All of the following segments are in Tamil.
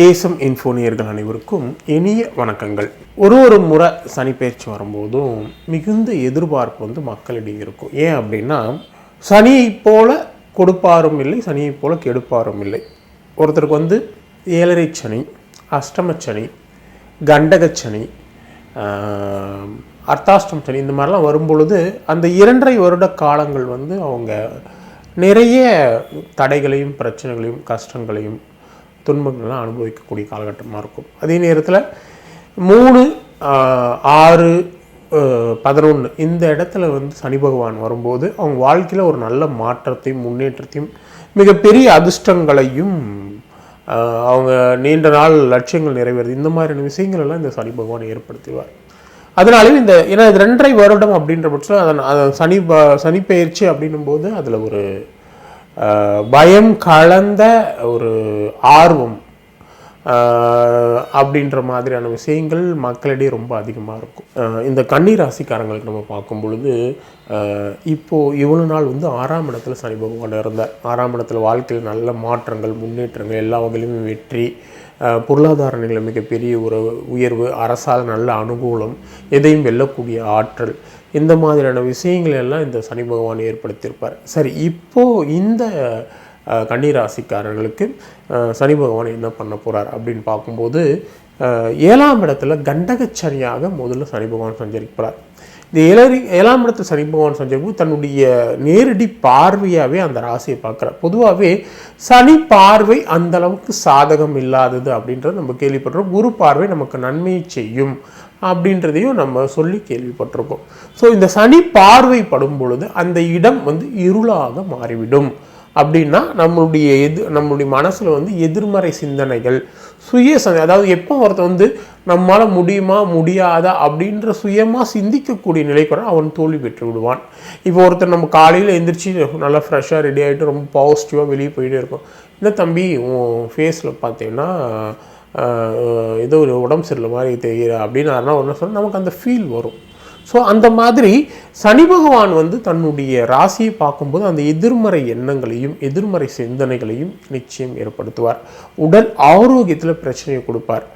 ஏசம் இன்ஃபோனியர்கள் அனைவருக்கும் இனிய வணக்கங்கள். ஒரு ஒரு முறை சனி பயிற்சி வரும்போதும் மிகுந்த எதிர்பார்ப்பு வந்து மக்களிடையே இருக்கும். ஏன் அப்படின்னா சனியை போல கொடுப்பாரும் இல்லை சனியை போல கெடுப்பாரும் இல்லை. ஒருத்தருக்கு வந்து ஏழரை சனி அஷ்டமச்சனி கண்டகச்சனி அர்த்தாஷ்டம் சனி இந்த மாதிரிலாம் வரும்பொழுது அந்த இரண்டரை வருட காலங்கள் வந்து அவங்க நிறைய தடைகளையும் பிரச்சனைகளையும் கஷ்டங்களையும் துன்பங்கள்லாம் அனுபவிக்கக்கூடிய காலகட்டமாக இருக்கும். அதே நேரத்தில் மூணு ஆறு பதினொன்று இந்த இடத்துல வந்து சனி பகவான் வரும்போது அவங்க வாழ்க்கையில் ஒரு நல்ல மாற்றத்தையும் முன்னேற்றத்தையும் மிகப்பெரிய அதிர்ஷ்டங்களையும் அவங்க நீண்ட நாள் லட்சியங்கள் நிறைவேறுது. இந்த மாதிரியான விஷயங்கள் எல்லாம் இந்த சனி பகவான் ஏற்படுத்துவார். அதனாலும் இந்த ஏன்னா இது ரெண்டரை வருடம் அப்படின்ற பட்சத்தில் அதன் அதை சனி ப- சனி பயிற்சி அப்படின்னும் போது அதில் ஒரு பயம் கலந்த ஒரு ஆர்வம் அப்படின்ற மாதிரியான விஷயங்கள் மக்களிடையே ரொம்ப அதிகமாக இருக்கும். இந்த கன்னி ராசிக்காரங்களுக்கு நம்ம பார்க்கும் பொழுது இப்போது இவ்வளோ நாள் வந்து ஆறாம் இடத்துல சனி பகவான் இருந்தார் ஆறாம் இடத்துல வாழ்க்கையில் நல்ல மாற்றங்கள் முன்னேற்றங்கள் எல்லா வகையிலுமே வெற்றி பொருளாதார நிலை மிகப்பெரிய ஒரு உயர்வு அரசால் நல்ல அனுகூலம் எதையும் வெல்லக்கூடிய ஆற்றல் இந்த மாதிரியான விஷயங்கள் எல்லாம் இந்த சனி பகவான் ஏற்படுத்தியிருப்பார். சரி இப்போ இந்த கன்னிராசிக்காரர்களுக்கு சனி பகவான் என்ன பண்ண போகிறார் அப்படின்னு பார்க்கும்போது ஏழாம் இடத்துல கண்டகச்சனியாக முதல்ல சனி பகவான் சஞ்சரிக்கிறார் இந்த ஏழரி ஏழாம் இடத்துல சனி பகவான் சஞ்சரிக்கும் தன்னுடைய நேரடி பார்வையாகவே அந்த ராசியை பார்க்குறார். பொதுவாகவே சனி பார்வை அந்த அளவுக்கு சாதகம் இல்லாதது அப்படின்றத நம்ம கேள்விப்பட்டிருக்கோம். குரு பார்வை நமக்கு நன்மையை செய்யும் அப்படின்றதையும் நம்ம சொல்லி கேள்விப்பட்டிருக்கோம். ஸோ இந்த சனி பார்வைப்படும் பொழுது அந்த இடம் வந்து இருளாக மாறிவிடும். அப்படின்னா நம்மளுடைய எது நம்மளுடைய மனசில் வந்து எதிர்மறை சிந்தனைகள் சுய சந்தை அதாவது எப்போ ஒருத்தன் வந்து நம்மால் முடியுமா முடியாதா அப்படின்ற சுயமாக சிந்திக்கக்கூடிய நிலைக்குற அவன் தோல்வி பெற்று விடுவான். இப்போ ஒருத்தர் நம்ம காலையில் எந்திரிச்சு நல்லா ஃப்ரெஷ்ஷாக ரெடி ஆகிட்டு ரொம்ப பாசிட்டிவாக வெளியே போயிட்டே இருக்கும். இல்லை தம்பி உன் ஃபேஸில் பார்த்தீங்கன்னா ஏதோ ஒரு உடம்பு சரியில்லை மாதிரி தெரியுற அப்படின்னு யாருன்னா ஒன்று சொன்னால் நமக்கு அந்த ஃபீல் வரும். ஸோ அந்த மாதிரி சனி பகவான் வந்து தன்னுடைய ராசியை பார்க்கும்போது அந்த எதிர்மறை எண்ணங்களையும் எதிர்மறை சிந்தனைகளையும் நிச்சயம் ஏற்படுத்துவார். உடல் ஆரோக்கியத்தில் பிரச்சனையை கொடுப்பார்.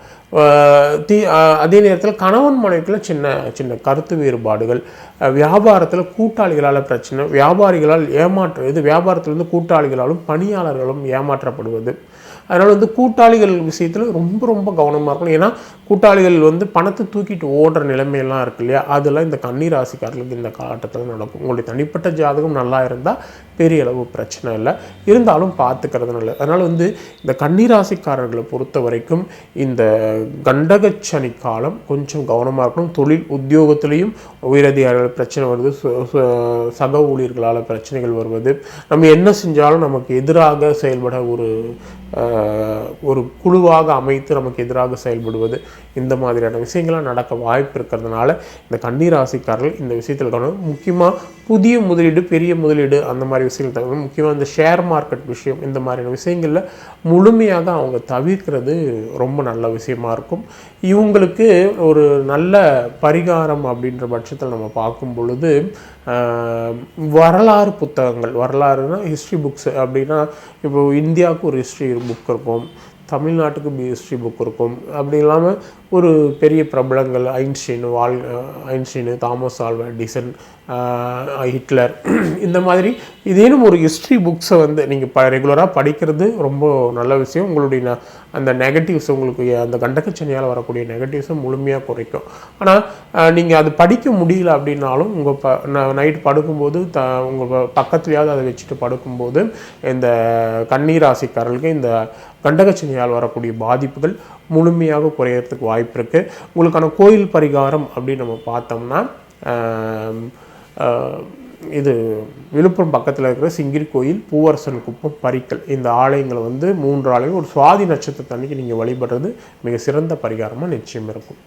தீ அதே நேரத்தில் கணவன் மனைவிக்குள்ள சின்ன சின்ன கருத்து வேறுபாடுகள் வியாபாரத்தில் கூட்டாளிகளால் பிரச்சனை வியாபாரிகளால் ஏமாற்று இது வியாபாரத்தில் வந்து கூட்டாளிகளாலும் பணியாளர்களும் ஏமாற்றப்படுவது. அதனால் வந்து கூட்டாளிகள் விஷயத்தில் ரொம்ப ரொம்ப கவனமாக இருக்கணும். ஏன்னா கூட்டாளிகள் வந்து பணத்தை தூக்கிட்டு ஓடுற நிலைமையெல்லாம் இருக்கு இல்லையா? அதெல்லாம் இந்த கன்னி ராசிக்காரர்களுக்கு இந்த காலகட்டத்தில் நடக்கும். உங்களுடைய தனிப்பட்ட ஜாதகம் நல்லா இருந்தால் பெரிய அளவு பிரச்சனை இல்லை. இருந்தாலும் பார்த்துக்கிறது நல்லது. அதனால் வந்து இந்த கன்னி ராசிக்காரர்களை பொறுத்த வரைக்கும் இந்த கண்டகச்சனி காலம் கொஞ்சம் கவனமாக இருக்கணும். தொழில் உத்தியோகத்திலையும் உயரதிகாரிகள் பிரச்சனை வருது. சு- சு- சக ஊழியர்களால் பிரச்சனைகள் வருவது. நம்ம என்ன செஞ்சாலும் நமக்கு எதிராக செயல்பட ஒரு ஒரு குழுவாக அமைத்து நமக்கு எதிராக செயல்படுவது இந்த மாதிரியான விஷயங்கள்லாம் நடக்க வாய்ப்பு இருக்கிறதுனால இந்த கண்ணீர் ராசிக்காரர்கள் இந்த விஷயத்தில் கவனம் முக்கியமாக புதிய முதலீடு பெரிய முதலீடு அந்த மாதிரி விஷயங்கள் தவிர முக்கியமாக இந்த ஷேர் மார்க்கெட் விஷயம் இந்த மாதிரியான விஷயங்களில் முழுமையாக அவங்க தவிர்க்கிறது ரொம்ப நல்ல விஷயமா இருக்கும். இவங்களுக்கு ஒரு நல்ல பரிகாரம் அப்படின்ற பட்சத்தில் நம்ம பார்க்கும் பொழுது வரலாறு புத்தகங்கள். வரலாறுனா ஹிஸ்ட்ரி புக்ஸ் அப்படின்னா இப்போ இந்தியாவுக்கு ஒரு ஹிஸ்ட்ரி புக் இருக்கும். தமிழ்நாட்டுக்கு ஹிஸ்ட்ரி புக் இருக்கும். அப்படி இல்லாமல் ஒரு பெரிய பிரபலங்கள் ஐன்ஸ்டீன் வால் Einstein Thomas Alva Edison Hitler இந்த மாதிரி இதேனும் ஒரு ஹிஸ்ட்ரி புக்ஸை வந்து நீங்கள் ப ரெகுலராக படிக்கிறது ரொம்ப நல்ல விஷயம். உங்களுடைய அந்த நெகட்டிவ்ஸ் உங்களுக்கு அந்த கண்டகச்சனியால் வரக்கூடிய நெகட்டிவ்ஸை முழுமையாக குறைக்கும். ஆனால் நீங்கள் அது படிக்க முடியல அப்படின்னாலும் உங்கள் ப நைட் படுக்கும்போது த உங்கள் பக்கத்துலையாவது அதை வச்சுட்டு படுக்கும்போது இந்த கண்ணீராசிக்காரர்களுக்கு இந்த கண்டகச்சனியால் வரக்கூடிய பாதிப்புகள் முழுமையாக குறையறதுக்கு வாய்ப்பு இருக்குது உங்களுக்கான கோயில் பரிகாரம் அப்படின்னு நம்ம பார்த்தோம்னா இது விழுப்புரம் பக்கத்தில் இருக்கிற சிங்கிரி கோயில் பூவரசன் குப்பம் பரிக்கல். இந்த ஆலயங்களை வந்து மூன்று ஆலயங்கள் ஒரு சுவாதி நட்சத்திரத்தன்னைக்கு நீங்கள் வழிபடுறது மிக சிறந்த பரிகாரமாக நிச்சயம் இருக்கும்.